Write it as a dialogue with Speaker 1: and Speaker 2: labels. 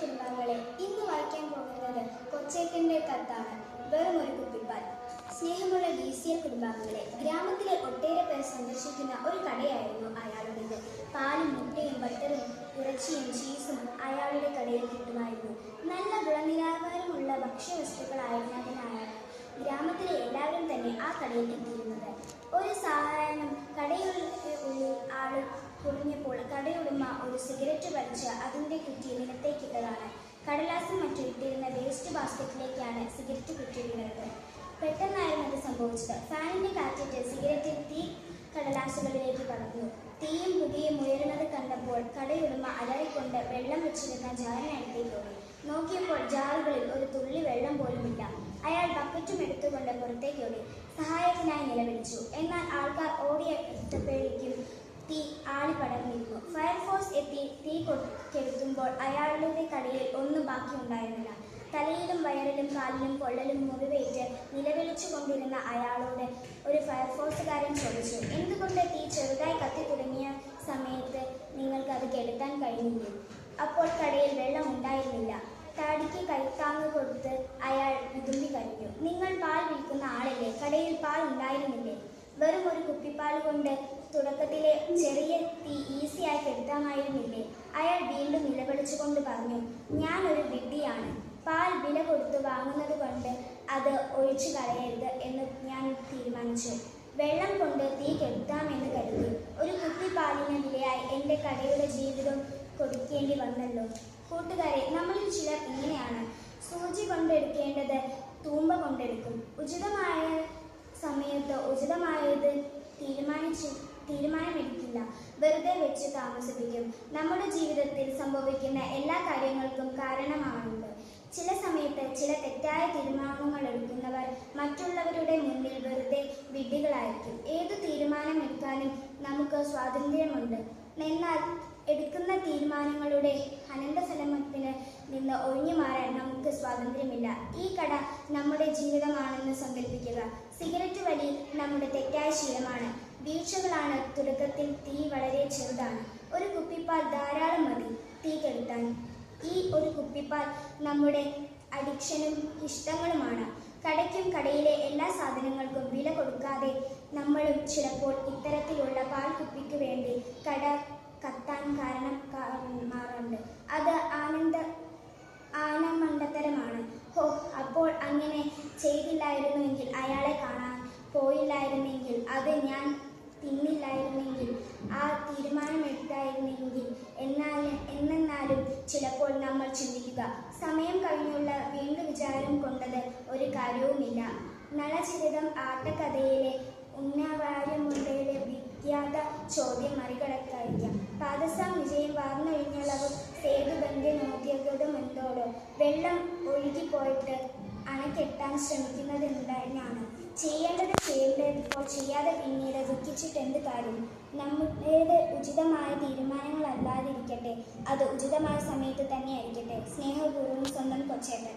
Speaker 1: കുടുംബാംഗങ്ങളെ ഇന്ന് വായിക്കാൻ പോകുന്നത് കൊച്ചേക്കന്റെ കത്താണ് വെറും ഒരു കുപ്പിപ്പാൽ സ്നേഹമുള്ള ഡി സി എൽ കുടുംബാംഗങ്ങളെ ഗ്രാമത്തിലെ ഒട്ടേറെ പേർ സന്ദർശിക്കുന്ന ഒരു കടയായിരുന്നു അയാളുടേത് പാലും മുട്ടയും ബട്ടറും ഇറച്ചിയും ചീസും അയാളുടെ കടയിൽ കിട്ടുമായിരുന്നു നല്ല ഗുണനിലവാരമുള്ള ഭക്ഷ്യവസ്തുക്കളായിരുന്നതിനാണ് ഗ്രാമത്തിലെ എല്ലാവരും തന്നെ ആ കടയിൽ എത്തിയിരുന്നത് ഒരു സാധാരണ കടയിൽ ആൾ കുറഞ്ഞപ്പോൾ കടയുടമ ഒരു സിഗരറ്റ് വലിച്ച് അതിന്റെ കുറ്റി നിലത്തേക്കിട്ടതാണ് കടലാസും മറ്റും ഇട്ടിരുന്ന വേസ്റ്റ് ബാസ്ക്കറ്റിലേക്കാണ് സിഗരറ്റ് കുറ്റി വീണത്. പെട്ടെന്നായിരുന്നു അത് സംഭവിച്ചത്. ഫാനിന്റെ കാറ്റിട്ട് സിഗരറ്റിൽ തീ കടലാസുകളിലേക്ക് പടർന്നു. തീയും പുകയും ഉയരുന്നത് കണ്ടപ്പോൾ കടയുടമ അലറിക്കൊണ്ട് വെള്ളം വെച്ചിരുന്ന ജാറിനടുത്തേക്ക് ഓടി നോക്കിയപ്പോൾ ജാറുകളിൽ ഒരു തുള്ളി വെള്ളം പോലുമില്ല. അയാൾ ബക്കറ്റും എടുത്തുകൊണ്ട് പുറത്തേക്ക് ഓടി. സഹായത്തിനായി നിലവിളിച്ചു. എന്നാൽ ആൾക്കാർ ഓടിയെത്തപ്പോഴേക്കും പടർന്നിരുന്നു ഫയർഫോഴ്സ് എത്തി തീ കെടുത്തുമ്പോൾ അയാളുടെ കടയിൽ ഒന്നും ബാക്കിയുണ്ടായിരുന്നില്ല. തലയിലും വയറിലും കാലിലും പൊള്ളലും മുറിവേറ്റ് നിലവിളിച്ചുകൊണ്ടിരുന്ന അയാളോട് ഒരു ഫയർഫോഴ്സുകാരൻ ചോദിച്ചു എന്തുകൊണ്ട് തീ ചെറുതായി കത്തി തുടങ്ങിയ സമയത്ത് നിങ്ങൾക്ക് അത് കെടുത്താൻ കഴിഞ്ഞില്ലേ? അപ്പോൾ കടയിൽ വെള്ളം ഉണ്ടായിരുന്നില്ല. താടിക്ക് കൈത്താങ്ങ് കൊടുത്ത് അയാൾ വിതുമ്പി കഴിഞ്ഞു നിങ്ങൾ പാൽ വിൽക്കുന്ന ആളല്ലേ? കടയിൽ പാൽ ഉണ്ടായിരുന്നില്ലേ? വെറും ഒരു കുപ്പിപ്പാൽ കൊണ്ട് തുടക്കത്തിലെ ചെറിയ തീ ഈസിയായി കെടുത്താമായിരുന്നില്ലേ അയാൾ വീണ്ടും നിലവിളിച്ചുകൊണ്ട് പറഞ്ഞു ഞാൻ ഒരു വിഡ്ഢിയാണ്. പാൽ വില കൊടുത്ത് വാങ്ങുന്നത് കൊണ്ട് അത് ഒഴിച്ചു കളയരുത് എന്ന് ഞാൻ തീരുമാനിച്ചു. വെള്ളം കൊണ്ട് തീ കെടുത്താമെന്ന് കരുതി. ഒരു കുട്ടി പാലിന് വിലയായി എന്റെ കടയുടെ ജീവിതം കൊടുക്കേണ്ടി വന്നല്ലോ. കൂട്ടുകാരെ നമ്മളിൽ ചിലർ ഇങ്ങനെയാണ്. സൂചി കൊണ്ടെടുക്കേണ്ടത് തൂമ്പ കൊണ്ടെടുക്കും. ഉചിതമായ സമയത്ത് ഉചിതമായത് തീരുമാനമെടുക്കില്ല വെറുതെ വെച്ച് താമസിപ്പിക്കും. നമ്മുടെ ജീവിതത്തിൽ സംഭവിക്കുന്ന എല്ലാ കാര്യങ്ങൾക്കും കാരണമാണുണ്ട് ചില സമയത്ത് ചില തെറ്റായ തീരുമാനങ്ങൾ എടുക്കുന്നവർ മറ്റുള്ളവരുടെ മുന്നിൽ വെറുതെ വിഡ്ഢികളായിരിക്കും. തീരുമാനം എടുക്കാനും നമുക്ക് സ്വാതന്ത്ര്യമുണ്ട്. എന്നാൽ എടുക്കുന്ന തീരുമാനങ്ങളുടെ അനന്തഫലത്തിന് നിന്ന് ഒഴിഞ്ഞു മാറാൻ നമുക്ക് സ്വാതന്ത്ര്യമില്ല. ഈ കട നമ്മുടെ ജീവിതമാണെന്ന് സങ്കല്പിക്കുക സിഗരറ്റ് വലി നമ്മുടെ തെറ്റായ ശീലമാണ്. വീഴ്ചകളാണ് തുടക്കത്തിൽ തീ വളരെ ചെറുതാണ്. ഒരു കുപ്പിപ്പാൽ ധാരാളം മതി തീ കെടുത്താൻ. ഈ ഒരു കുപ്പിപ്പാൽ നമ്മുടെ അഡിക്ഷനും ഇഷ്ടങ്ങളുമാണ്. കടയ്ക്കും കടയിലെ എല്ലാ സാധനങ്ങൾക്കും വില കൊടുക്കാതെ നമ്മളും ചിലപ്പോൾ ഇത്തരത്തിലുള്ള പാൽ കുപ്പിക്ക് വേണ്ടി കട കത്താൻ കാരണം മാറുന്നുണ്ട് അത് ആനന്ദ ആനമണ്ടത്തരമാണ് ഹോ അപ്പോൾ അങ്ങനെ ചെയ്തില്ലായിരുന്നുവെങ്കിൽ അയാളെ കാണാൻ പോയില്ലായിരുന്നെങ്കിൽ അത് ഞാൻ തിന്നില്ലായിരുന്നെങ്കിൽ ആ തീരുമാനമെടുത്തായിരുന്നെങ്കിൽ എന്നാൽ എന്നെന്നാലും ചിലപ്പോൾ നമ്മൾ ചിന്തിക്കുക. സമയം കഴിഞ്ഞുള്ള വീണ്ടും വിചാരം കൊണ്ടത് ഒരു കാര്യവുമില്ല. നളചരിതം ആട്ടക്കഥയിലെ ഉന്നവാര്യമുണ്ടയിലെ വിഖ്യാത ചോദ്യം മറികടക്കായിരിക്കാം. പാദസാം വിജയം വാർന്നൊഴിഞ്ഞളവ് സേതുബന്ധ നോദ്യഗതമെന്തോടോ വെള്ളം ഒഴുകിപ്പോയിട്ട് അണക്കെട്ടാൻ ശ്രമിക്കുന്നത് എന്താണ് ചെയ്യേണ്ടത് ചെയ്യേണ്ടതിപ്പോൾ ചെയ്യാതെ പിന്നീട് ദുഃഖിച്ചിട്ട് എന്ത് കാര്യം? നമ്മുടേത് ഉചിതമായ തീരുമാനങ്ങളല്ലാതിരിക്കട്ടെ അത് ഉചിതമായ സമയത്ത് തന്നെ ആയിരിക്കട്ടെ സ്നേഹപൂർവം സ്വന്തം കൊച്ചേട്ടൻ.